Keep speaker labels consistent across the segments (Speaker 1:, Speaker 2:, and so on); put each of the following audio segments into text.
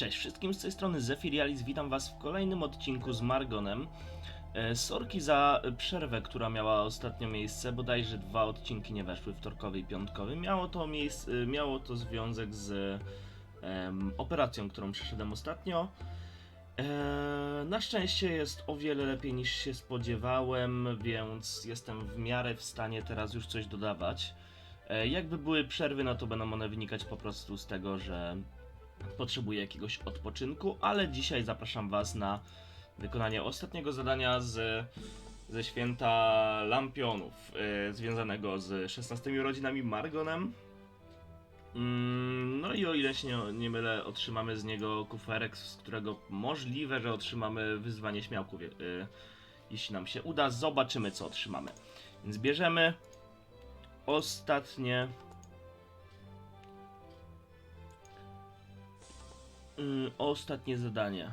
Speaker 1: Cześć wszystkim, z tej strony Zefirialis, witam was w kolejnym odcinku z Margonem. E, Sorki za przerwę, która miała ostatnio miejsce, bodajże dwa odcinki nie weszły, wtorkowy i piątkowy. Miało to, miejsce, miało to związek z em, operacją, którą przeszedłem ostatnio. E, na szczęście jest o wiele lepiej niż się spodziewałem, więc jestem w miarę w stanie teraz już coś dodawać. E, jakby były przerwy, no to będą one wynikać po prostu z tego, że potrzebuję jakiegoś odpoczynku, ale dzisiaj zapraszam Was na wykonanie ostatniego zadania z, ze święta Lampionów, yy, związanego z 16 urodzinami Margonem. Mm, no i o ile się nie, nie mylę, otrzymamy z niego kuferek, z którego możliwe, że otrzymamy wyzwanie śmiałków. Yy, jeśli nam się uda, zobaczymy co otrzymamy. Więc bierzemy ostatnie Mm, ostatnie zadanie.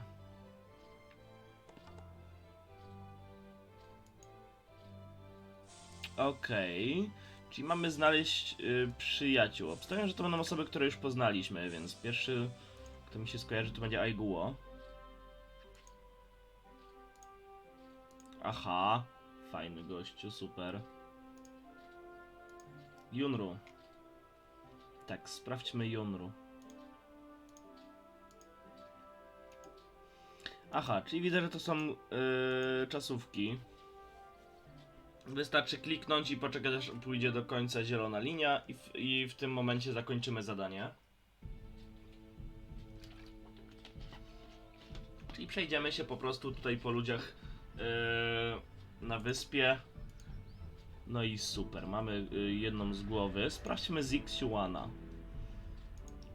Speaker 1: Okej. Czyli mamy znaleźć y, przyjaciół. Obstawiam, że to będą osoby, które już poznaliśmy, więc pierwszy, kto mi się skojarzy, to będzie Aiguo. Aha. Fajny gościu, super. Junru. Tak, sprawdźmy Junru. Aha, czyli widzę, że to są yy, czasówki. Wystarczy kliknąć i poczekać aż pójdzie do końca zielona linia i w, i w tym momencie zakończymy zadanie. Czyli przejdziemy się po prostu tutaj po ludziach yy, na wyspie. No i super, mamy yy, jedną z głowy. Sprawdźmy Zixiuana.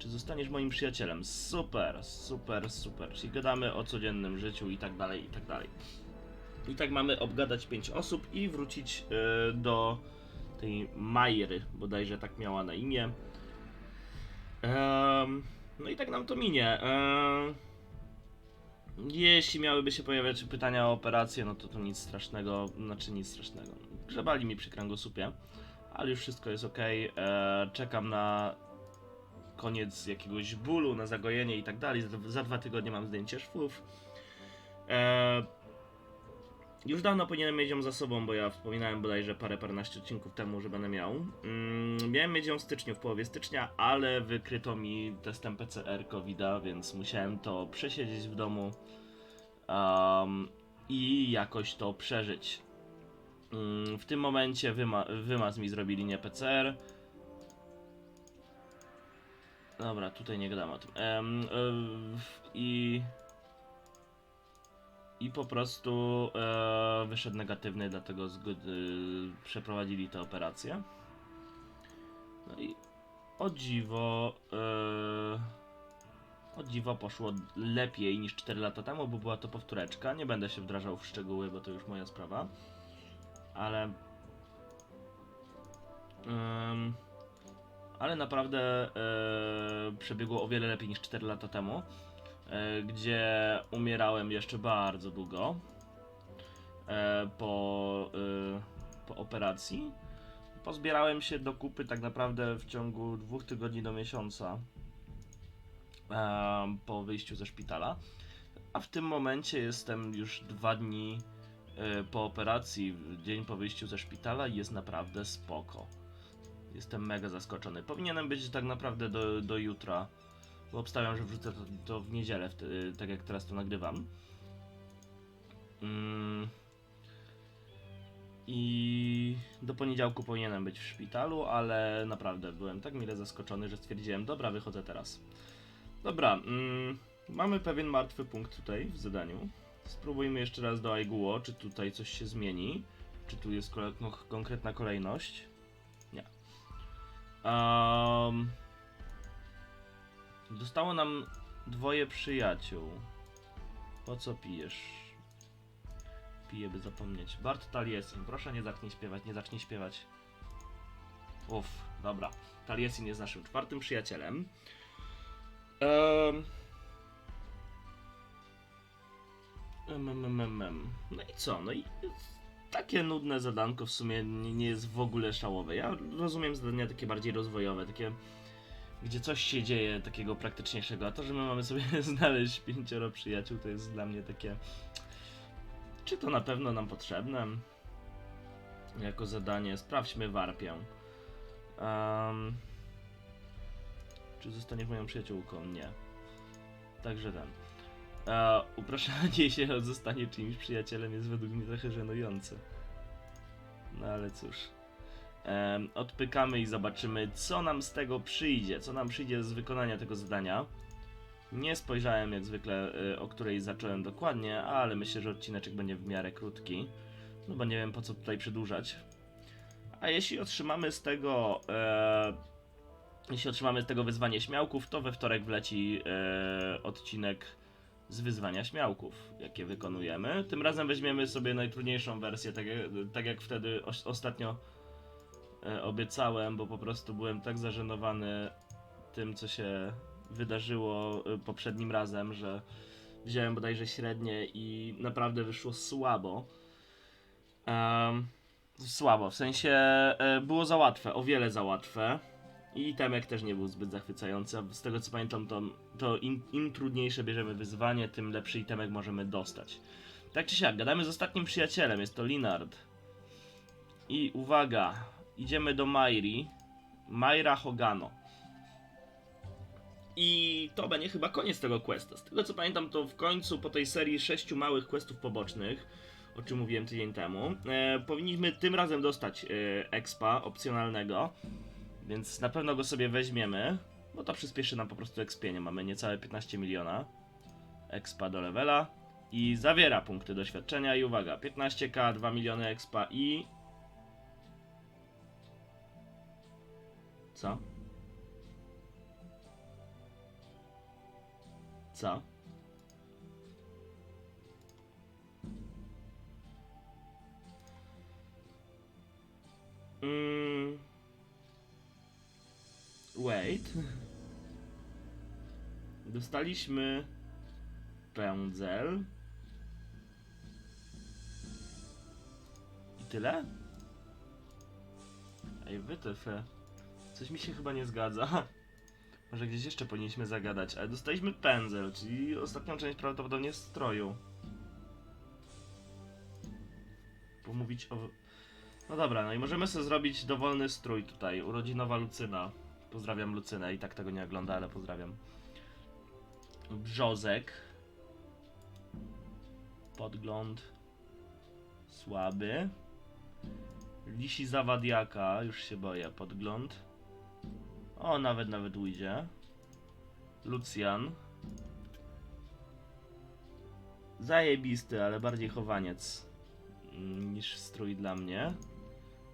Speaker 1: Czy zostaniesz moim przyjacielem? Super, super, super. Czyli gadamy o codziennym życiu i tak dalej, i tak dalej. I tak mamy obgadać 5 osób i wrócić e, do tej Majry, bodajże tak miała na imię. No i tak nam to minie. Jeśli miałyby się pojawiać pytania o operację, no to to nic strasznego, znaczy nic strasznego. Grzebali mi przy kręgosłupie, ale już wszystko jest ok. czekam na koniec jakiegoś bólu, na zagojenie i tak dalej. Za, dwa tygodnie mam zdjęcie szwów. Eee, już dawno powinienem mieć ją za sobą, bo ja wspominałem bodajże parę, paręnaście odcinków temu, że będę miał. Mm, miałem mieć ją w styczniu, w połowie stycznia, ale wykryto mi testem PCR COVID-a, więc musiałem to przesiedzieć w domu um, i jakoś to przeżyć. Mm, w tym momencie wyma wymaz mi zrobili nie PCR, Dobra, tutaj nie gadam o tym. Em, I. I po prostu e, wyszedł negatywny, dlatego zgod- y, przeprowadzili tę operację. No i o dziwo. E, o dziwo poszło lepiej niż 4 lata temu, bo była to powtóreczka. Nie będę się wdrażał w szczegóły, bo to już moja sprawa. Ale. Em, ale naprawdę e, przebiegło o wiele lepiej niż 4 lata temu, e, gdzie umierałem jeszcze bardzo długo e, po, e, po operacji. Pozbierałem się do kupy tak naprawdę w ciągu dwóch tygodni do miesiąca e, po wyjściu ze szpitala. A w tym momencie jestem już dwa dni e, po operacji, dzień po wyjściu ze szpitala i jest naprawdę spoko. Jestem mega zaskoczony. Powinienem być tak naprawdę do, do jutra, bo obstawiam, że wrzucę to, to w niedzielę, wtedy, tak jak teraz to nagrywam. Mm. I do poniedziałku powinienem być w szpitalu, ale naprawdę byłem tak mile zaskoczony, że stwierdziłem, dobra, wychodzę teraz. Dobra, mm, mamy pewien martwy punkt tutaj w zadaniu. Spróbujmy jeszcze raz do Aiguo, czy tutaj coś się zmieni. Czy tu jest konkretna kolejność? Um, dostało nam dwoje przyjaciół. Po co pijesz? Piję, by zapomnieć. Bart Taliesin, proszę nie zacznij śpiewać, nie zacznij śpiewać. Uff, dobra. Taliesin jest naszym czwartym przyjacielem. Um, em, em, em, em. No i co? No i takie nudne zadanko w sumie nie, jest w ogóle szałowe. Ja rozumiem zadania takie bardziej rozwojowe, takie gdzie coś się dzieje takiego praktyczniejszego, a to, że my mamy sobie znaleźć pięcioro przyjaciół, to jest dla mnie takie... Czy to na pewno nam potrzebne? Jako zadanie, sprawdźmy warpię. Um, czy zostaniesz moją przyjaciółką? Nie. Także ten. E, upraszanie się o zostanie czyimś przyjacielem jest według mnie trochę żenujące. No ale cóż. Odpykamy i zobaczymy, co nam z tego przyjdzie. Co nam przyjdzie z wykonania tego zadania. Nie spojrzałem jak zwykle, y, o której zacząłem dokładnie, ale myślę, że odcineczek będzie w miarę krótki. No bo nie wiem po co tutaj przedłużać. A jeśli otrzymamy z tego. E, jeśli otrzymamy z tego wyzwanie śmiałków, to we wtorek wleci e, odcinek z wyzwania śmiałków, jakie wykonujemy. Tym razem weźmiemy sobie najtrudniejszą wersję, tak jak, tak jak wtedy os- ostatnio e, obiecałem, bo po prostu byłem tak zażenowany tym, co się wydarzyło e, poprzednim razem, że wziąłem bodajże średnie i naprawdę wyszło słabo. Em, słabo, w sensie e, było za łatwe, o wiele za łatwe. I temek też nie był zbyt zachwycający. Z tego co pamiętam, to, to im, im trudniejsze bierzemy wyzwanie, tym lepszy itemek możemy dostać. Tak czy siak, gadamy z ostatnim przyjacielem, jest to Linard. I uwaga, idziemy do Mairi. Maira Hogano. I to będzie chyba koniec tego questa. Z tego co pamiętam, to w końcu po tej serii sześciu małych questów pobocznych, o czym mówiłem tydzień temu, e, powinniśmy tym razem dostać e, expa opcjonalnego. Więc na pewno go sobie weźmiemy, bo to przyspieszy nam po prostu expienie. Mamy niecałe 15 miliona expa do levela i zawiera punkty doświadczenia. I uwaga, 15k, 2 miliony expa i. Co? Co? Mm. Wait. Dostaliśmy pędzel. I tyle? Ej, wytyfy. Coś mi się chyba nie zgadza. Może gdzieś jeszcze powinniśmy zagadać, ale dostaliśmy pędzel, czyli ostatnią część prawdopodobnie stroju. Pomówić o... No dobra, no i możemy sobie zrobić dowolny strój tutaj. Urodzinowa Lucyna. Pozdrawiam Lucynę i tak tego nie ogląda, ale pozdrawiam. Brzozek. Podgląd. Słaby. Lisi Zawadiaka, już się boję. Podgląd. O, nawet, nawet ujdzie. Lucjan. Zajebisty, ale bardziej chowaniec mm, niż strój dla mnie.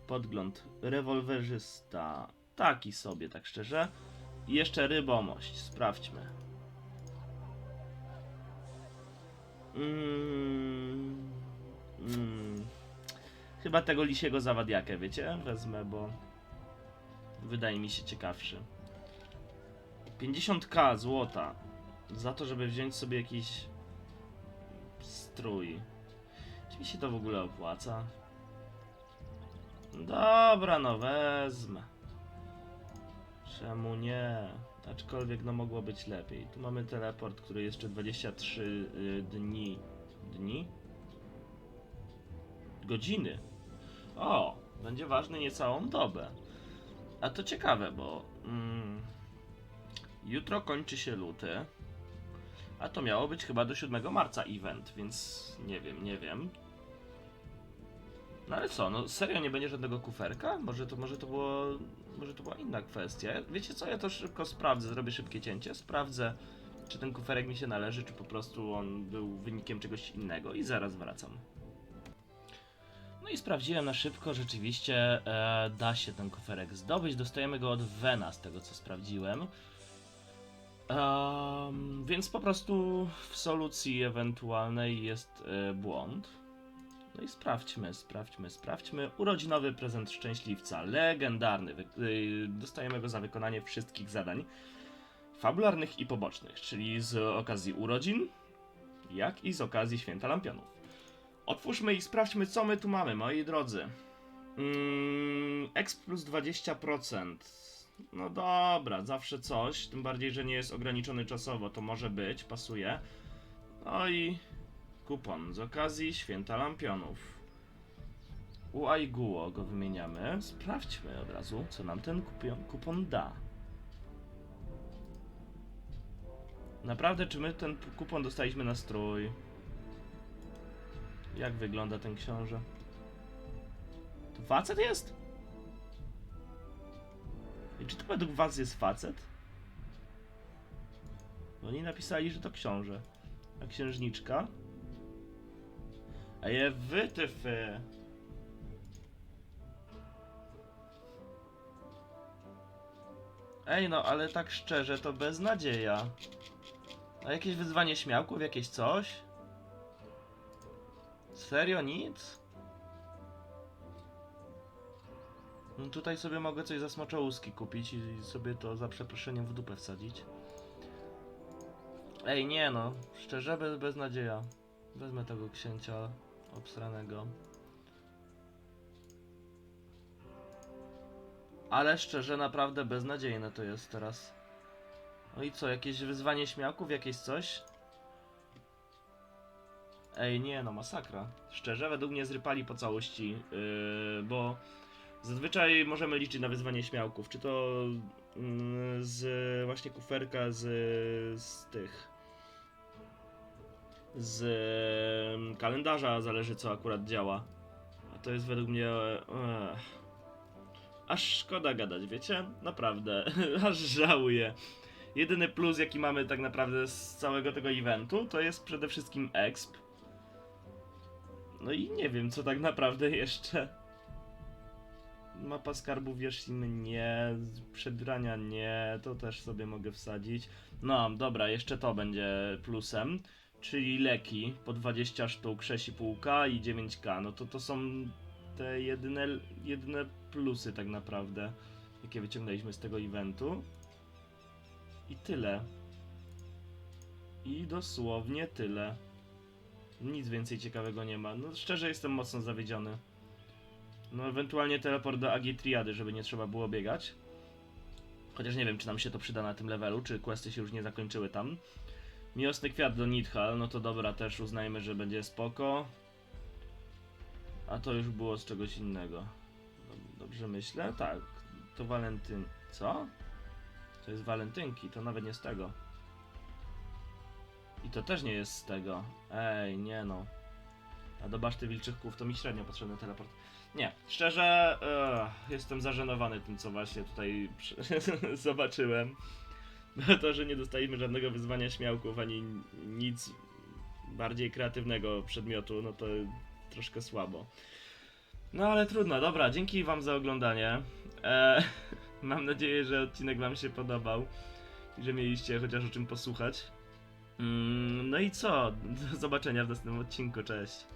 Speaker 1: Podgląd rewolwerzysta. Taki sobie, tak szczerze. I jeszcze rybomość. Sprawdźmy. Mm, mm. Chyba tego lisiego zawadiakę, wiecie? Wezmę, bo wydaje mi się ciekawszy. 50k złota za to, żeby wziąć sobie jakiś strój. Czy mi się to w ogóle opłaca? Dobra, no wezmę. Czemu nie? Aczkolwiek no mogło być lepiej. Tu mamy teleport, który jeszcze 23 y, dni. Dni? Godziny. O, będzie ważny niecałą dobę. A to ciekawe, bo mm, jutro kończy się luty. A to miało być chyba do 7 marca event, więc nie wiem, nie wiem. No ale co, no serio nie będzie żadnego kuferka? Może to, może to było, może to była inna kwestia. Wiecie co, ja to szybko sprawdzę, zrobię szybkie cięcie, sprawdzę czy ten kuferek mi się należy, czy po prostu on był wynikiem czegoś innego i zaraz wracam. No i sprawdziłem na szybko, rzeczywiście e, da się ten kuferek zdobyć, dostajemy go od Vena z tego co sprawdziłem. Em, więc po prostu w solucji ewentualnej jest e, błąd. No i sprawdźmy, sprawdźmy, sprawdźmy. Urodzinowy prezent szczęśliwca, legendarny. Y, dostajemy go za wykonanie wszystkich zadań fabularnych i pobocznych, czyli z okazji urodzin, jak i z okazji święta lampionów. Otwórzmy i sprawdźmy, co my tu mamy, moi drodzy. Mm, X plus 20%. No dobra, zawsze coś, tym bardziej, że nie jest ograniczony czasowo, to może być, pasuje. No i kupon z okazji Święta Lampionów. U Aiguo go wymieniamy. Sprawdźmy od razu, co nam ten kupon da. Naprawdę, czy my ten kupon dostaliśmy na strój? Jak wygląda ten książę? To facet jest? I czy to według was jest facet? Oni napisali, że to książę. A księżniczka? A je wytyfy. Ej no, ale tak szczerze to beznadzieja. A jakieś wyzwanie śmiałków, jakieś coś? Serio nic? No tutaj sobie mogę coś za smoczołuski kupić i sobie to za przeproszeniem w dupę wsadzić. Ej, nie no, szczerze bez, beznadzieja. Wezmę tego księcia obsranego. Ale szczerze, naprawdę beznadziejne to jest teraz. No i co, jakieś wyzwanie śmiałków, jakieś coś? Ej, nie no, masakra. Szczerze, według mnie zrypali po całości, yy, bo zazwyczaj możemy liczyć na wyzwanie śmiałków. Czy to yy, z właśnie kuferka z, z tych. Z kalendarza zależy, co akurat działa. A to jest według mnie. Ech. Aż szkoda gadać, wiecie? Naprawdę, aż żałuję. Jedyny plus, jaki mamy tak naprawdę z całego tego eventu, to jest przede wszystkim exp. No i nie wiem, co tak naprawdę jeszcze. Mapa skarbów Yoshimy nie, przebrania nie, to też sobie mogę wsadzić. No, dobra, jeszcze to będzie plusem, czyli leki po 20 sztuk, 6,5k i 9k. No to to są te jedyne, jedyne plusy tak naprawdę, jakie wyciągnęliśmy z tego eventu. I tyle. I dosłownie tyle. Nic więcej ciekawego nie ma. No szczerze jestem mocno zawiedziony. No ewentualnie teleport do Agi Triady, żeby nie trzeba było biegać. Chociaż nie wiem, czy nam się to przyda na tym levelu, czy questy się już nie zakończyły tam. Miłosny kwiat do Nidhal, no to dobra, też uznajmy, że będzie spoko. A to już było z czegoś innego. Dob- Dobrze myślę? Tak. To Walentyn... Co? To jest walentynki, to nawet nie z tego. I to też nie jest z tego. Ej, nie no. A do baszty wilczych kłów to mi średnio potrzebny teleport. Nie, szczerze ech, jestem zażenowany tym, co właśnie tutaj zobaczyłem. To, że nie dostaliśmy żadnego wyzwania śmiałków, ani nic bardziej kreatywnego przedmiotu, no to troszkę słabo. No ale trudno, dobra, dzięki wam za oglądanie. E, mam nadzieję, że odcinek wam się podobał i że mieliście chociaż o czym posłuchać. Mm, no i co? Do zobaczenia w następnym odcinku, cześć.